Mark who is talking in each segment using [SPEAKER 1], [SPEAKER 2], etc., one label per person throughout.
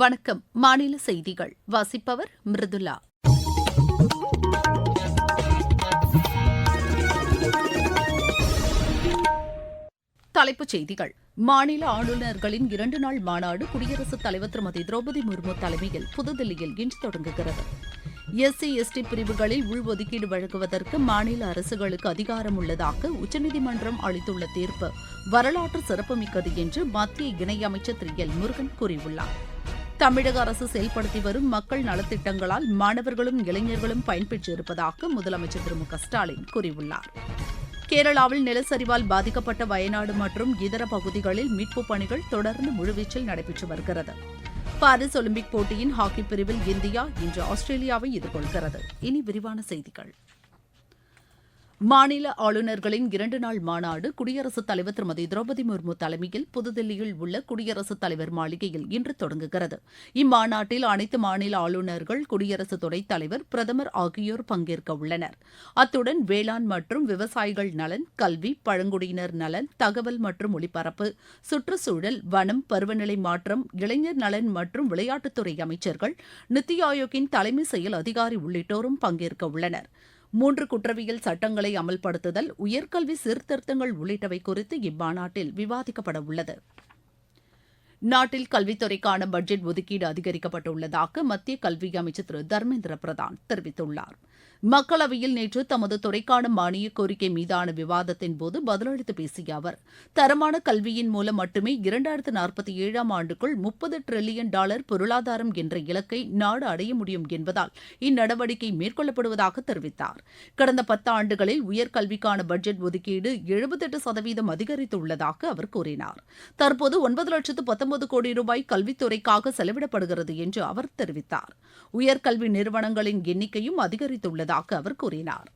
[SPEAKER 1] வணக்கம் மாநில செய்திகள் வாசிப்பவர் மிருதுலா தலைப்புச் செய்திகள் மாநில ஆளுநர்களின் இரண்டு நாள் மாநாடு குடியரசுத் தலைவர் திருமதி திரௌபதி முர்மு தலைமையில் புதுதில்லியில் இன்று தொடங்குகிறது எஸ்சி எஸ்டி பிரிவுகளில் உள்ஒதுக்கீடு வழங்குவதற்கு மாநில அரசுகளுக்கு அதிகாரம் உள்ளதாக உச்சநீதிமன்றம் அளித்துள்ள தீர்ப்பு வரலாற்று சிறப்புமிக்கது என்று மத்திய இணையமைச்சர் திரு எல் முருகன் கூறியுள்ளார் தமிழக அரசு செயல்படுத்தி வரும் மக்கள் நலத்திட்டங்களால் மாணவர்களும் இளைஞர்களும் பயன்பெற்றிருப்பதாக முதலமைச்சர் திரு மு ஸ்டாலின் கூறியுள்ளார் கேரளாவில் நிலச்சரிவால் பாதிக்கப்பட்ட வயநாடு மற்றும் இதர பகுதிகளில் மீட்புப் பணிகள் தொடர்ந்து முழுவீச்சில் நடைபெற்று வருகிறது பாரிஸ் ஒலிம்பிக் போட்டியின் ஹாக்கி பிரிவில் இந்தியா இன்று ஆஸ்திரேலியாவை எதிர்கொள்கிறது இனி விரிவான செய்திகள் மாநில ஆளுநர்களின் இரண்டு நாள் மாநாடு குடியரசுத் தலைவர் திருமதி திரௌபதி முர்மு தலைமையில் புதுதில்லியில் உள்ள குடியரசுத் தலைவர் மாளிகையில் இன்று தொடங்குகிறது இம்மாநாட்டில் அனைத்து மாநில ஆளுநர்கள் குடியரசு துணைத் தலைவர் பிரதமர் ஆகியோர் பங்கேற்க உள்ளனர் அத்துடன் வேளாண் மற்றும் விவசாயிகள் நலன் கல்வி பழங்குடியினர் நலன் தகவல் மற்றும் ஒலிபரப்பு சுற்றுச்சூழல் வனம் பருவநிலை மாற்றம் இளைஞர் நலன் மற்றும் விளையாட்டுத்துறை அமைச்சர்கள் நித்தி ஆயோக்கின் தலைமை செயல் அதிகாரி உள்ளிட்டோரும் பங்கேற்க உள்ளனா் மூன்று குற்றவியல் சட்டங்களை அமல்படுத்துதல் உயர்கல்வி சீர்திருத்தங்கள் உள்ளிட்டவை குறித்து இம்மாநாட்டில் விவாதிக்கப்பட உள்ளது நாட்டில் கல்வித்துறைக்கான பட்ஜெட் ஒதுக்கீடு அதிகரிக்கப்பட்டுள்ளதாக மத்திய கல்வி அமைச்சர் திரு தர்மேந்திர பிரதான் தெரிவித்துள்ளாா் மக்களவையில் நேற்று தமது துறைக்கான மானிய கோரிக்கை மீதான விவாதத்தின்போது பதிலளித்து பேசிய அவர் தரமான கல்வியின் மூலம் மட்டுமே இரண்டாயிரத்து நாற்பத்தி ஏழாம் ஆண்டுக்குள் முப்பது டிரில்லியன் டாலர் பொருளாதாரம் என்ற இலக்கை நாடு அடைய முடியும் என்பதால் இந்நடவடிக்கை மேற்கொள்ளப்படுவதாக தெரிவித்தார் கடந்த பத்து ஆண்டுகளில் உயர்கல்விக்கான பட்ஜெட் ஒதுக்கீடு எழுபத்தெட்டு சதவீதம் அதிகரித்துள்ளதாக அவர் கூறினார் தற்போது ஒன்பது லட்சத்து பத்தொன்பது கோடி ரூபாய் கல்வித்துறைக்காக செலவிடப்படுகிறது என்று அவர் தெரிவித்தார் உயர்கல்வி நிறுவனங்களின் எண்ணிக்கையும் அதிகரித்து தெரிவித்துள்ளதாக அவர் கூறினார்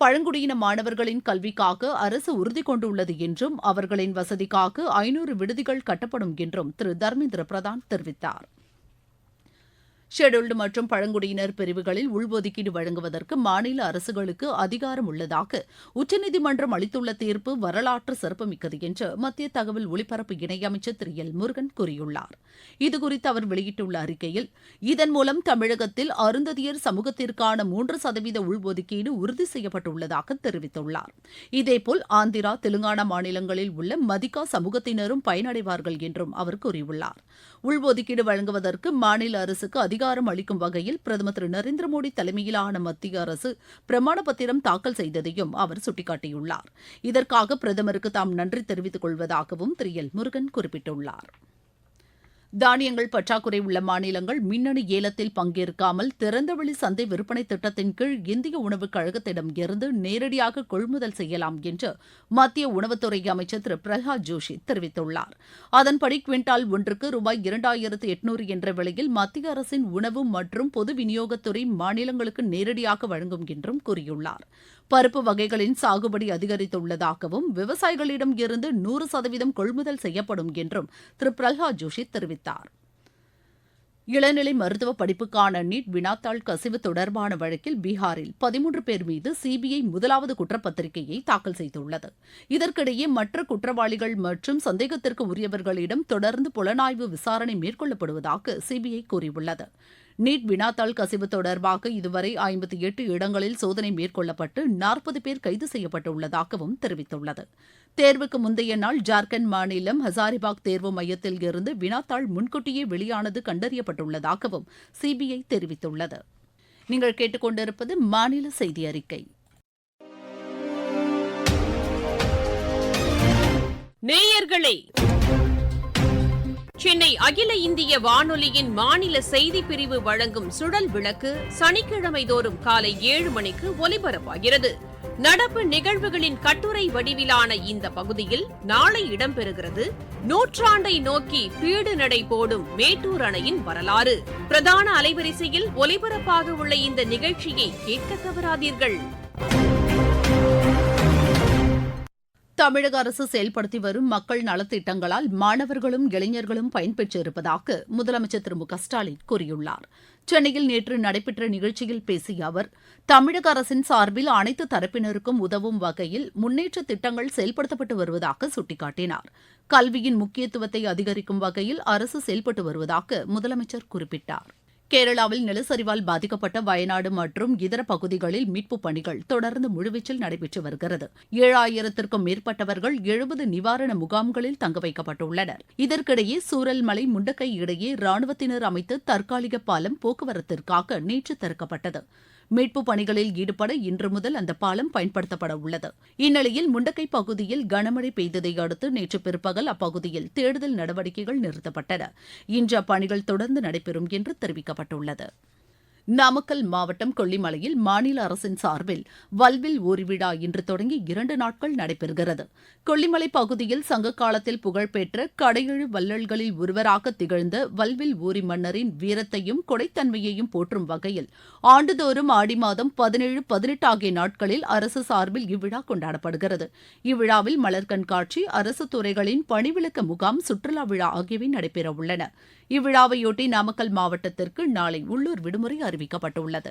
[SPEAKER 1] பழங்குடியின மாணவர்களின் கல்விக்காக அரசு உறுதி கொண்டுள்ளது என்றும் அவர்களின் வசதிக்காக ஐநூறு விடுதிகள் கட்டப்படும் என்றும் திரு தர்மேந்திர பிரதான் தெரிவித்தாா் ஷெட்யூல்டு மற்றும் பழங்குடியினர் பிரிவுகளில் உள்ஒதுக்கீடு வழங்குவதற்கு மாநில அரசுகளுக்கு அதிகாரம் உள்ளதாக உச்சநீதிமன்றம் அளித்துள்ள தீர்ப்பு வரலாற்று சிறப்புமிக்கது என்று மத்திய தகவல் ஒலிபரப்பு இணையமைச்சர் திரு எல் முருகன் கூறியுள்ளார் இதுகுறித்து அவர் வெளியிட்டுள்ள அறிக்கையில் இதன் மூலம் தமிழகத்தில் அருந்ததியர் சமூகத்திற்கான மூன்று சதவீத உள்ஒதுக்கீடு உறுதி செய்யப்பட்டுள்ளதாக தெரிவித்துள்ளார் இதேபோல் ஆந்திரா தெலுங்கானா மாநிலங்களில் உள்ள மதிகா சமூகத்தினரும் பயனடைவார்கள் என்றும் அவர் கூறியுள்ளார் உள்ஒதுக்கீடு வழங்குவதற்கு மாநில அரசுக்கு அதிக அதிகாரம் அளிக்கும் வகையில் பிரதமர் திரு நரேந்திர மோடி தலைமையிலான மத்திய அரசு பிரமாண பத்திரம் தாக்கல் செய்ததையும் அவர் சுட்டிக்காட்டியுள்ளார் இதற்காக பிரதமருக்கு தாம் நன்றி தெரிவித்துக் கொள்வதாகவும் திரு எல் முருகன் குறிப்பிட்டுள்ளாா் தானியங்கள் பற்றாக்குறை உள்ள மாநிலங்கள் மின்னணு ஏலத்தில் பங்கேற்காமல் திறந்தவெளி சந்தை விற்பனை திட்டத்தின் கீழ் இந்திய உணவுக் கழகத்திடம் இருந்து நேரடியாக கொள்முதல் செய்யலாம் என்று மத்திய உணவுத்துறை அமைச்சர் திரு பிரகலாத் ஜோஷி தெரிவித்துள்ளார் அதன்படி குவிண்டால் ஒன்றுக்கு ரூபாய் இரண்டாயிரத்து எட்நூறு என்ற விலையில் மத்திய அரசின் உணவு மற்றும் பொது விநியோகத்துறை மாநிலங்களுக்கு நேரடியாக வழங்கும் என்றும் கூறியுள்ளார் பருப்பு வகைகளின் சாகுபடி அதிகரித்துள்ளதாகவும் விவசாயிகளிடம் இருந்து நூறு சதவீதம் கொள்முதல் செய்யப்படும் என்றும் திரு பிரல்ஹா ஜோஷி தெரிவித்தார் இளநிலை மருத்துவ படிப்புக்கான நீட் வினாத்தாள் கசிவு தொடர்பான வழக்கில் பீகாரில் பதிமூன்று பேர் மீது சிபிஐ முதலாவது குற்றப்பத்திரிகையை தாக்கல் செய்துள்ளது இதற்கிடையே மற்ற குற்றவாளிகள் மற்றும் சந்தேகத்திற்கு உரியவர்களிடம் தொடர்ந்து புலனாய்வு விசாரணை மேற்கொள்ளப்படுவதாக சிபிஐ கூறியுள்ளது நீட் வினாத்தாள் கசிவு தொடர்பாக இதுவரை ஐம்பத்தி எட்டு இடங்களில் சோதனை மேற்கொள்ளப்பட்டு நாற்பது பேர் கைது செய்யப்பட்டுள்ளதாகவும் தெரிவித்துள்ளது தேர்வுக்கு முந்தைய நாள் ஜார்க்கண்ட் மாநிலம் ஹசாரிபாக் தேர்வு மையத்தில் இருந்து வினாத்தாள் முன்கூட்டியே வெளியானது கண்டறியப்பட்டுள்ளதாகவும் சிபிஐ தெரிவித்துள்ளது நீங்கள் கேட்டுக்கொண்டிருப்பது மாநில செய்தி அறிக்கை
[SPEAKER 2] நேயர்களே சென்னை அகில இந்திய வானொலியின் மாநில செய்தி பிரிவு வழங்கும் சுழல் விளக்கு சனிக்கிழமை தோறும் காலை ஏழு மணிக்கு ஒலிபரப்பாகிறது நடப்பு நிகழ்வுகளின் கட்டுரை வடிவிலான இந்த பகுதியில் நாளை இடம்பெறுகிறது நூற்றாண்டை நோக்கி பீடு நடை போடும் மேட்டூர் அணையின் வரலாறு பிரதான அலைவரிசையில் ஒலிபரப்பாக உள்ள இந்த நிகழ்ச்சியை கேட்க தவறாதீர்கள்
[SPEAKER 1] தமிழக அரசு செயல்படுத்தி வரும் மக்கள் நலத்திட்டங்களால் மாணவர்களும் இளைஞர்களும் பயன்பெற்றிருப்பதாக முதலமைச்சர் திரு மு க ஸ்டாலின் கூறியுள்ளார் சென்னையில் நேற்று நடைபெற்ற நிகழ்ச்சியில் பேசிய அவர் தமிழக அரசின் சார்பில் அனைத்து தரப்பினருக்கும் உதவும் வகையில் முன்னேற்ற திட்டங்கள் செயல்படுத்தப்பட்டு வருவதாக சுட்டிக்காட்டினார் கல்வியின் முக்கியத்துவத்தை அதிகரிக்கும் வகையில் அரசு செயல்பட்டு வருவதாக முதலமைச்சர் குறிப்பிட்டாா் கேரளாவில் நிலச்சரிவால் பாதிக்கப்பட்ட வயநாடு மற்றும் இதர பகுதிகளில் மீட்புப் பணிகள் தொடர்ந்து முழுவீச்சில் நடைபெற்று வருகிறது ஏழாயிரத்திற்கும் மேற்பட்டவர்கள் எழுபது நிவாரண முகாம்களில் தங்க வைக்கப்பட்டுள்ளனர் இதற்கிடையே சூரல்மலை முண்டக்கை இடையே ராணுவத்தினர் அமைத்து தற்காலிக பாலம் போக்குவரத்திற்காக நேற்று திறக்கப்பட்டது மீட்பு பணிகளில் ஈடுபட இன்று முதல் அந்த பாலம் பயன்படுத்தப்பட உள்ளது இந்நிலையில் முண்டக்கை பகுதியில் கனமழை பெய்ததை அடுத்து நேற்று பிற்பகல் அப்பகுதியில் தேடுதல் நடவடிக்கைகள் நிறுத்தப்பட்டன இன்று அப்பணிகள் தொடர்ந்து நடைபெறும் என்று தெரிவிக்கப்பட்டுள்ளது நாமக்கல் மாவட்டம் கொல்லிமலையில் மாநில அரசின் சார்பில் வல்வில் ஊர்விழா இன்று தொடங்கி இரண்டு நாட்கள் நடைபெறுகிறது கொல்லிமலை பகுதியில் சங்க காலத்தில் புகழ்பெற்ற கடையெழு வள்ளல்களில் ஒருவராக திகழ்ந்த வல்வில் ஊரி மன்னரின் வீரத்தையும் கொடைத்தன்மையையும் போற்றும் வகையில் ஆண்டுதோறும் ஆடி மாதம் பதினேழு பதினெட்டு ஆகிய நாட்களில் அரசு சார்பில் இவ்விழா கொண்டாடப்படுகிறது இவ்விழாவில் மலர் கண்காட்சி அரசு துறைகளின் பணிவிளக்க முகாம் சுற்றுலா விழா ஆகியவை நடைபெறவுள்ளன இவ்விழாவையொட்டி நாமக்கல் மாவட்டத்திற்கு நாளை உள்ளூர் விடுமுறை அறிவிக்கப்பட்டுள்ளது தெரிவிக்கப்பட்டுள்ளது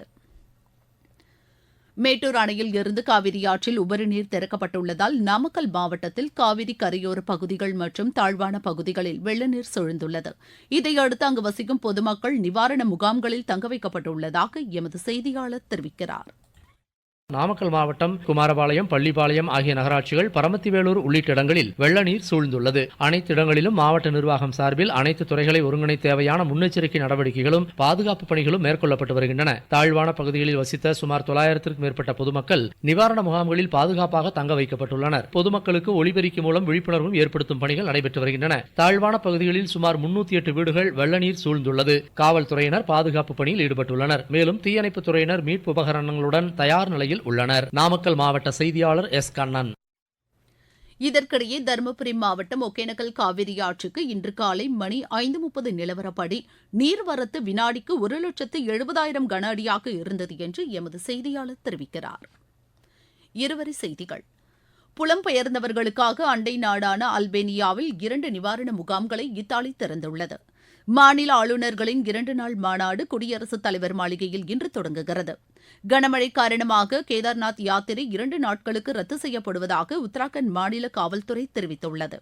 [SPEAKER 1] மேட்டூர் அணையில் இருந்து காவிரி ஆற்றில் உபரிநீர் திறக்கப்பட்டுள்ளதால் நாமக்கல் மாவட்டத்தில் காவிரி கரையோர பகுதிகள் மற்றும் தாழ்வான பகுதிகளில் வெள்ளநீர் சூழ்ந்துள்ளது இதையடுத்து அங்கு வசிக்கும் பொதுமக்கள் நிவாரண முகாம்களில் தங்க வைக்கப்பட்டுள்ளதாக எமது செய்தியாளர் தெரிவிக்கிறாா்
[SPEAKER 3] நாமக்கல் மாவட்டம் குமாரபாளையம் பள்ளிப்பாளையம் ஆகிய நகராட்சிகள் பரமத்திவேலூர் உள்ளிட்ட இடங்களில் வெள்ள நீர் சூழ்ந்துள்ளது அனைத்து இடங்களிலும் மாவட்ட நிர்வாகம் சார்பில் அனைத்து துறைகளை ஒருங்கிணைத்து தேவையான முன்னெச்சரிக்கை நடவடிக்கைகளும் பாதுகாப்பு பணிகளும் மேற்கொள்ளப்பட்டு வருகின்றன தாழ்வான பகுதிகளில் வசித்த சுமார் தொள்ளாயிரத்திற்கும் மேற்பட்ட பொதுமக்கள் நிவாரண முகாம்களில் பாதுகாப்பாக தங்க வைக்கப்பட்டுள்ளனர் பொதுமக்களுக்கு ஒளிபெருக்கி மூலம் விழிப்புணர்வும் ஏற்படுத்தும் பணிகள் நடைபெற்று வருகின்றன தாழ்வான பகுதிகளில் சுமார் முன்னூத்தி எட்டு வீடுகள் வெள்ள நீர் சூழ்ந்துள்ளது காவல்துறையினர் பாதுகாப்பு பணியில் ஈடுபட்டுள்ளனர் மேலும் தீயணைப்பு துறையினர் மீட்பு உபகரணங்களுடன் தயார் நிலையில் நிலையில் உள்ளனர் நாமக்கல் மாவட்ட செய்தியாளர் எஸ் கண்ணன்
[SPEAKER 1] இதற்கிடையே தருமபுரி மாவட்டம் ஒகேனக்கல் காவிரி ஆற்றுக்கு இன்று காலை மணி ஐந்து முப்பது நிலவரப்படி நீர்வரத்து வினாடிக்கு ஒரு லட்சத்து எழுபதாயிரம் கன அடியாக இருந்தது என்று எமது செய்தியாளர் தெரிவிக்கிறார் இருவரி செய்திகள் புலம்பெயர்ந்தவர்களுக்காக அண்டை நாடான அல்பேனியாவில் இரண்டு நிவாரண முகாம்களை இத்தாலி திறந்துள்ளது மாநில ஆளுநர்களின் இரண்டு நாள் மாநாடு குடியரசுத் தலைவர் மாளிகையில் இன்று தொடங்குகிறது கனமழை காரணமாக கேதார்நாத் யாத்திரை இரண்டு நாட்களுக்கு ரத்து செய்யப்படுவதாக உத்தராகண்ட் மாநில காவல்துறை தெரிவித்துள்ளது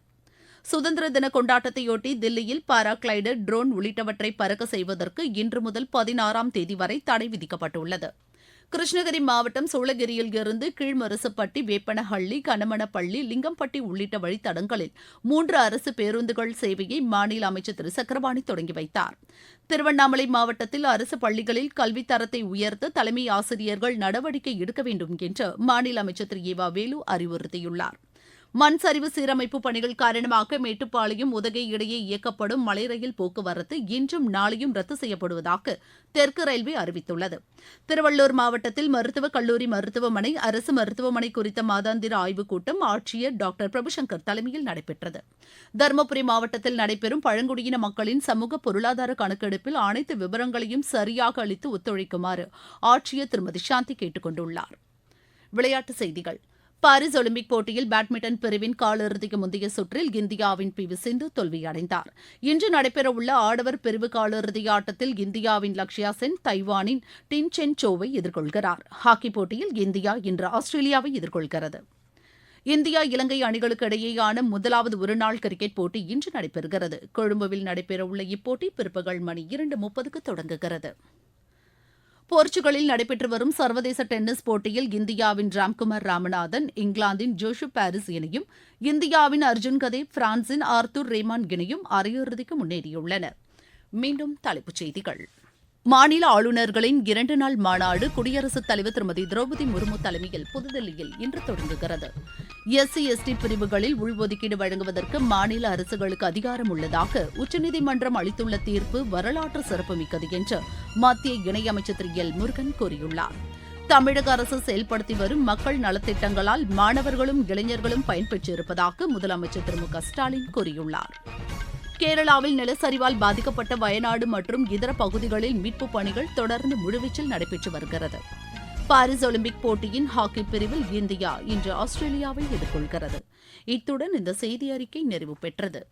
[SPEAKER 1] சுதந்திர தின கொண்டாட்டத்தையொட்டி தில்லியில் பாராகிளைடர் ட்ரோன் உள்ளிட்டவற்றை பறக்க செய்வதற்கு இன்று முதல் பதினாறாம் தேதி வரை தடை விதிக்கப்பட்டுள்ளது கிருஷ்ணகிரி மாவட்டம் சூளகிரியில் இருந்து கீழ்மரசுப்பட்டி வேப்பனஹள்ளி கனமனப்பள்ளி லிங்கம்பட்டி உள்ளிட்ட வழித்தடங்களில் மூன்று அரசு பேருந்துகள் சேவையை மாநில அமைச்சர் திரு சக்கரவாணி தொடங்கி வைத்தார் திருவண்ணாமலை மாவட்டத்தில் அரசு பள்ளிகளில் கல்வித் தரத்தை உயர்த்த தலைமை ஆசிரியர்கள் நடவடிக்கை எடுக்க வேண்டும் என்று மாநில அமைச்சர் திரு ஏ வேலு அறிவுறுத்தியுள்ளாா் மண் சரிவு சீரமைப்பு பணிகள் காரணமாக மேட்டுப்பாளையம் உதகை இடையே இயக்கப்படும் மலை ரயில் போக்குவரத்து இன்றும் நாளையும் ரத்து செய்யப்படுவதாக தெற்கு ரயில்வே அறிவித்துள்ளது திருவள்ளூர் மாவட்டத்தில் மருத்துவக் கல்லூரி மருத்துவமனை அரசு மருத்துவமனை குறித்த மாதாந்திர ஆய்வுக் கூட்டம் ஆட்சியர் டாக்டர் பிரபுசங்கர் தலைமையில் நடைபெற்றது தருமபுரி மாவட்டத்தில் நடைபெறும் பழங்குடியின மக்களின் சமூக பொருளாதார கணக்கெடுப்பில் அனைத்து விவரங்களையும் சரியாக அளித்து ஒத்துழைக்குமாறு ஆட்சியர் திருமதி சாந்தி கேட்டுக் கொண்டுள்ளாா் விளையாட்டுச் செய்திகள் பாரிஸ் ஒலிம்பிக் போட்டியில் பேட்மிண்டன் பிரிவின் காலிறுதிக்கு முந்தைய சுற்றில் இந்தியாவின் பி வி சிந்து தோல்வியடைந்தார் இன்று நடைபெறவுள்ள ஆடவர் பிரிவு காலிறுதி ஆட்டத்தில் இந்தியாவின் லக்ஷயா சென் தைவானின் டின் சென் சோவை எதிர்கொள்கிறார் ஹாக்கி போட்டியில் இந்தியா இன்று ஆஸ்திரேலியாவை எதிர்கொள்கிறது இந்தியா இலங்கை அணிகளுக்கு இடையேயான முதலாவது ஒருநாள் கிரிக்கெட் போட்டி இன்று நடைபெறுகிறது கொழும்புவில் நடைபெறவுள்ள இப்போட்டி பிற்பகல் மணி இரண்டு முப்பதுக்கு தொடங்குகிறது போர்ச்சுகலில் நடைபெற்று வரும் சர்வதேச டென்னிஸ் போட்டியில் இந்தியாவின் ராம்குமார் ராமநாதன் இங்கிலாந்தின் ஜோஷு பாரிஸ் இணையும் இந்தியாவின் அர்ஜுன் கதே பிரான்சின் ஆர்த்தூர் ரேமான் இணையும் அரையிறுதிக்கு முன்னேறியுள்ளனர் மீண்டும் தலைப்புச் செய்திகள் மாநில ஆளுநர்களின் இரண்டு நாள் மாநாடு குடியரசுத் தலைவர் திருமதி திரௌபதி முர்மு தலைமையில் புதுதில்லியில் இன்று தொடங்குகிறது எஸ்சி எஸ்டி பிரிவுகளில் உள்ஒதுக்கீடு வழங்குவதற்கு மாநில அரசுகளுக்கு அதிகாரம் உள்ளதாக உச்சநீதிமன்றம் அளித்துள்ள தீர்ப்பு வரலாற்று சிறப்புமிக்கது என்று மத்திய இணையமைச்சர் திரு எல் முருகன் கூறியுள்ளார் தமிழக அரசு செயல்படுத்தி வரும் மக்கள் நலத்திட்டங்களால் மாணவர்களும் இளைஞர்களும் பயன்பெற்றிருப்பதாக முதலமைச்சர் திரு மு க ஸ்டாலின் கூறியுள்ளார் கேரளாவில் நிலச்சரிவால் பாதிக்கப்பட்ட வயநாடு மற்றும் இதர பகுதிகளில் மீட்பு பணிகள் தொடர்ந்து முழுவீச்சில் நடைபெற்று வருகிறது பாரிஸ் ஒலிம்பிக் போட்டியின் ஹாக்கி பிரிவில் இந்தியா இன்று ஆஸ்திரேலியாவை எதிர்கொள்கிறது இத்துடன் இந்த செய்தி அறிக்கை நிறைவு பெற்றது